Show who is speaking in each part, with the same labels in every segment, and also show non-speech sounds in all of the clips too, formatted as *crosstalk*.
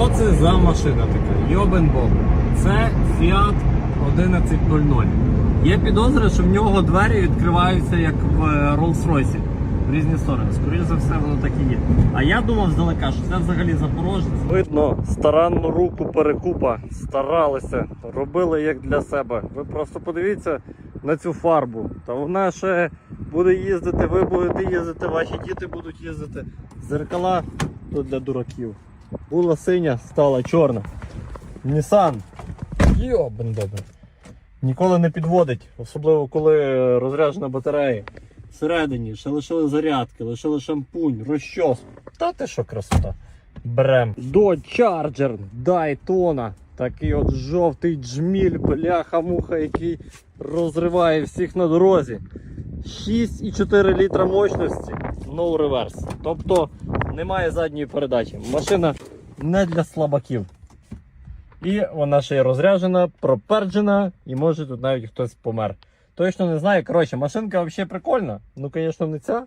Speaker 1: Що це за машина така? Йобен Боб. Це Fiat 1100. Є підозри, що в нього двері відкриваються як в е, Rolls-Royce. В різні сторони. Скоріше за все, воно так і є. А я думав здалека, що це взагалі запорожець. Видно, старанну руку перекупа старалися, робили як для себе. Ви просто подивіться на цю фарбу. Та вона ще буде їздити, ви будете їздити, ваші діти будуть їздити. Зеркала то для дураків. Була синя, стала чорна. Nissan. Йобен добре. Ніколи не підводить, особливо коли розряджена батарея. Всередині ще лишили зарядки, лишили шампунь, розчос. Та ти що красота. Берем. Dodge Charger Daytona. Такий от жовтий джміль, бляха-муха, який розриває всіх на дорозі. 6,4 літра мощності, no reverse. Тобто немає задньої передачі. Машина не для слабаків. І вона ще й розряджена, проперджена, і може тут навіть хтось помер. Точно не знаю. Коротше, машинка взагалі прикольна. Ну, звісно, не ця.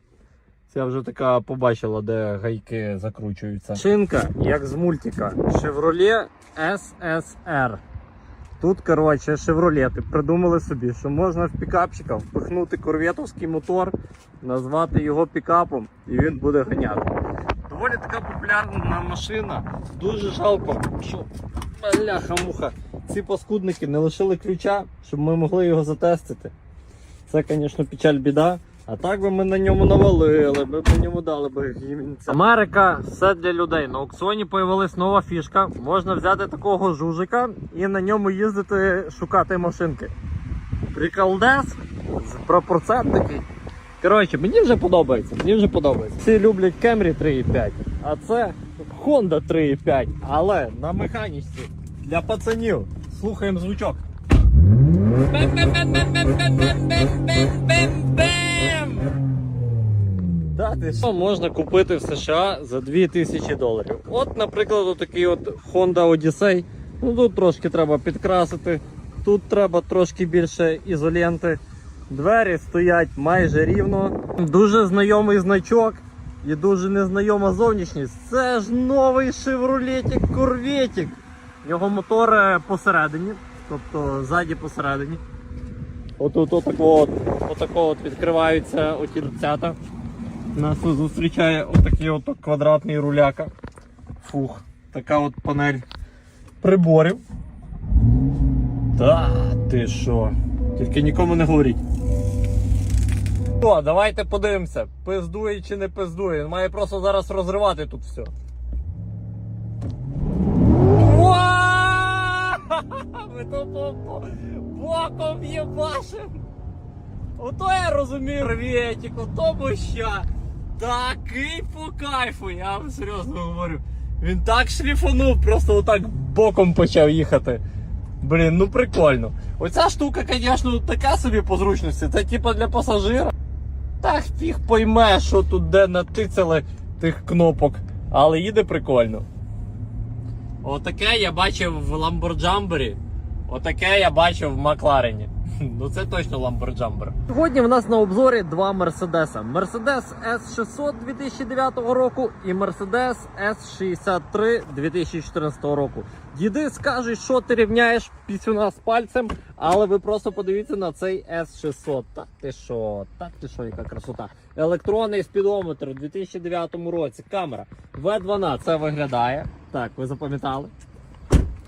Speaker 1: Ця вже така побачила, де гайки закручуються. Шинка, як з мультика. Chevrolet SSR. Тут, коротше, шевролети придумали собі, що можна в пікапчика впихнути корветовський мотор, назвати його пікапом, і він буде ганяти. Доволі така популярна машина. Дуже жалко, що бляха-муха. Ці паскудники не лишили ключа, щоб ми могли його затестити. Це, звісно, печаль біда. А так би ми на ньому навалили, ми б на ньому дали би гімінця. Америка все для людей. На аукціоні появилась нова фішка. Можна взяти такого жужика і на ньому їздити шукати машинки. Приколдес, пропорцент такий. Коротше, мені вже подобається, мені вже подобається. Всі люблять Camry 3.5, а це Honda 3.5, але на механічці для пацанів. Слухаємо звучок. Да, що можна купити в США за 2000 доларів? От, наприклад, отакий от Honda Odyssey. Ну тут трошки треба підкрасити, тут треба трошки більше ізоленти. Двері стоять майже рівно. Дуже знайомий значок і дуже незнайома зовнішність. Це ж новий Chevrolet Corvette. Його мотор посередині, тобто ззаді посередині. Отут отако от, отако от відкриваються оті дверцята. Нас зустрічає отакий от квадратний руляка. Фух, така от панель приборів. Та ти що? Тільки нікому не говоріть. О, давайте подивимося, пиздує чи не пиздує. Він має просто зараз розривати тут все. *laughs* Ми тут по- по- боком. Ото я розумію рветик, ото моща. Такий по кайфу, я вам серйозно говорю. Він так шліфанув, просто отак боком почав їхати. Блін, ну прикольно. Оця штука, звісно, така собі по зручності. Це типа для пасажира. Та фіг пойме, що тут де натицяли тих кнопок. Але їде прикольно. Отаке я бачив в Ламборджамбері. Отаке я бачив в Макларені. *laughs* Ну це точно Ламборджамбер. Сьогодні в нас на обзорі два Мерседеса: Mercedes S600 2009 року і Mercedes S63 2014 року. Діди скажуть, що ти рівняєш пісюна з пальцем, але ви просто подивіться на цей S600. Та ти що, та ти що, яка красота. Електронний спідометр у 2009 році. Камера V12 це виглядає. Так, ви запам'ятали.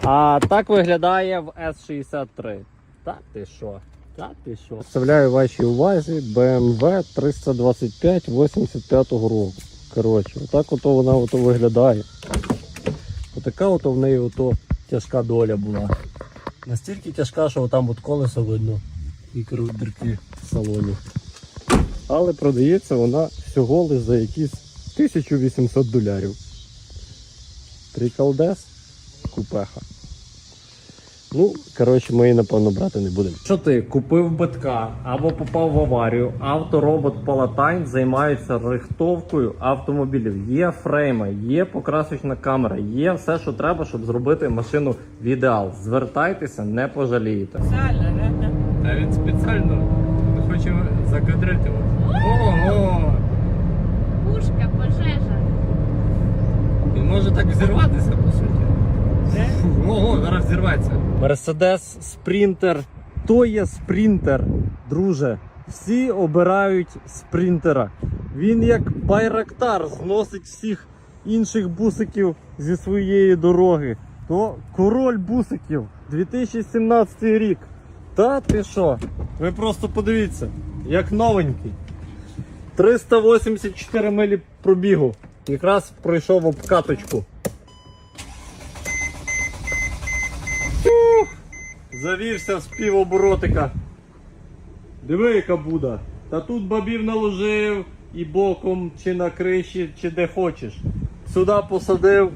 Speaker 1: А так виглядає в S63. Так ти що? Так ти що? Представляю вашій увазі BMW 325 85 року. Коротше, отак ото вона ото виглядає. Отака ото в неї ото тяжка доля була. Настільки тяжка, що там от колесо видно і дірки в салоні. Але продається вона всього лише за якісь 1800 долярів. Приколдес, купеха. Ну, коротше, ми її, напевно, брати не будемо. Що ти купив битка або попав в аварію, авторобот Palatine займаються рихтовкою автомобілів. Є фрейми, є покрасочна камера, є все, що треба, щоб зробити машину в ідеал. Звертайтеся, не пожалієте. Та він спеціально хоче закадрити. Ого!
Speaker 2: Пушка, пожежа.
Speaker 1: Він може так взірватися, по суті. Зірветься. Мерседес Спринтер. То є спринтер, друже. Всі обирають спринтера. Він як байрактар зносить всіх інших бусиків зі своєї дороги. То король бусиків 2017 рік. Та ти що? Ви просто подивіться, як новенький. 384 милі пробігу. Якраз пройшов обкаточку. Завівся з півоборотика. Диви, яка буда. Та тут бабів наложив і боком, чи на криші, чи де хочеш. Сюди посадив.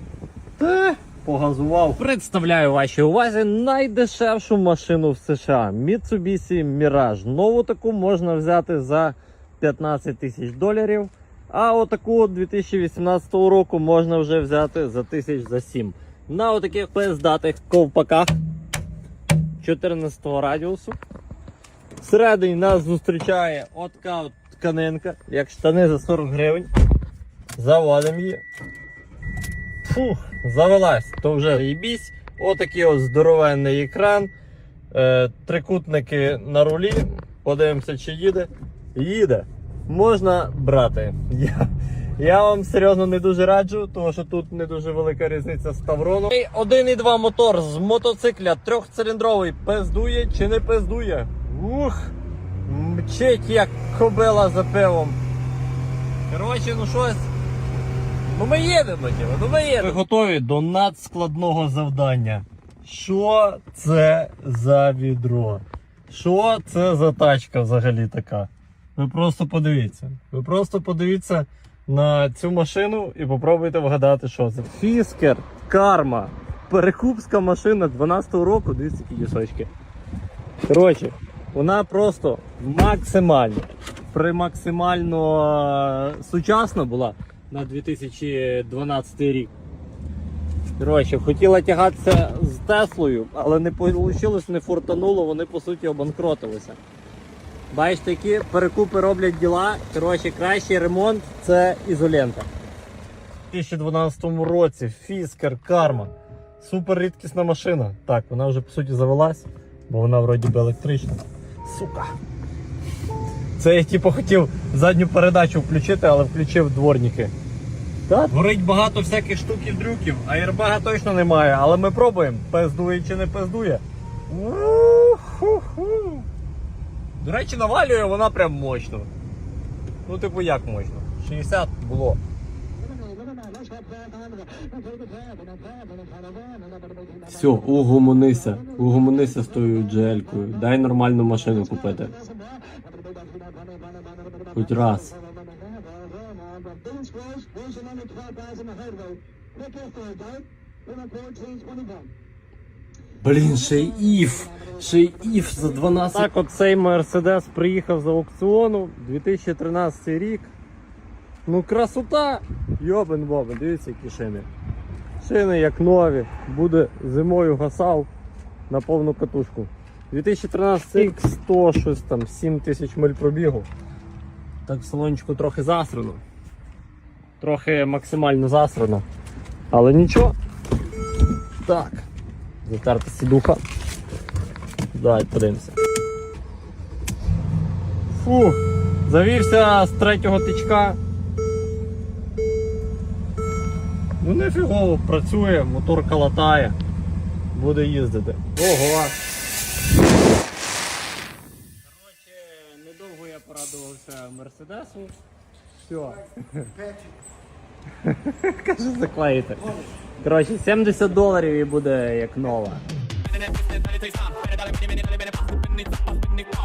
Speaker 1: Та погазував. Представляю вашій увазі найдешевшу машину в США. Mitsubishi Mirage. Нову таку можна взяти за 15 тисяч доларів. А отаку 2018 року можна вже взяти за тисяч за 7. На отаких пиздатих ковпаках 14 радіусу. Всередині нас зустрічає отака от тканинка, як штани за 40 гривень. Заводимо її. Фух, завелась, то вже їбісь. Отакий от здоровенний екран. Е, трикутники на рулі. Подивимося, чи їде. Їде. Можна брати. Я, я вам серйозно не дуже раджу, тому що тут не дуже велика різниця з Тавроном. 1,2 мотор з мотоцикля трьохциліндровий пиздує чи не пиздує. Ух! Мчить як кобила за пивом. Коротше, ну щось. Ну ми їдемо, діва, ну ми їдемо. Ви готові до надскладного завдання. Що це за відро? Що це за тачка взагалі така? Ви просто подивіться. Ви просто подивіться на цю машину і попробуйте вгадати, що це. Фіскер, карма, перекупська машина 12-го року, дивіться, які дісочки. Коротше, вона просто максимально, при максимально е, сучасна була на 2012 рік. Коротше, хотіла тягатися з Теслою, але не вийшло, не фортануло, вони по суті обанкротилися. Бачите, які перекупи роблять діла. Коротше, кращий ремонт це ізолента. У 2012 році Фіскер Карма. Супер рідкісна машина. Так, вона вже по суті завелась, бо вона вроді би електрична. Сука. Це я типу хотів задню передачу включити, але включив дворники. Так? Горить багато всяких штуків дрюків, а аербага точно немає, але ми пробуємо, пиздує чи не пиздує. У-ху-ху. До речі, навалює вона прям мощно. Ну, типу, як мощно? 60 було. Все, угомонися, угомонися з тою джелькою. Дай нормальну машину купити. Хоч раз. Блін, ще й іф. Ще й іф за 12. Так, от цей Мерседес приїхав з аукціону 2013 рік. Ну, красота! Йобен бобен, дивіться, які шини. Шини як нові, буде зимою гасав на повну катушку. 2013 рік 100 щось там, 7 тисяч миль пробігу. Так салончику трохи засрано. Трохи максимально засрано. Але нічого. Так. Затерта сідуха. Давай подивимося. Фу, завівся з третього тичка. Ну нефігово працює, мотор калатає. Буде їздити. Ого! Коротше, недовго я порадувався Мерседесу. Все. *laughs* Каже, заклеїти. Коротше, 70 доларів і буде як нова.
Speaker 2: Altyazı M.K.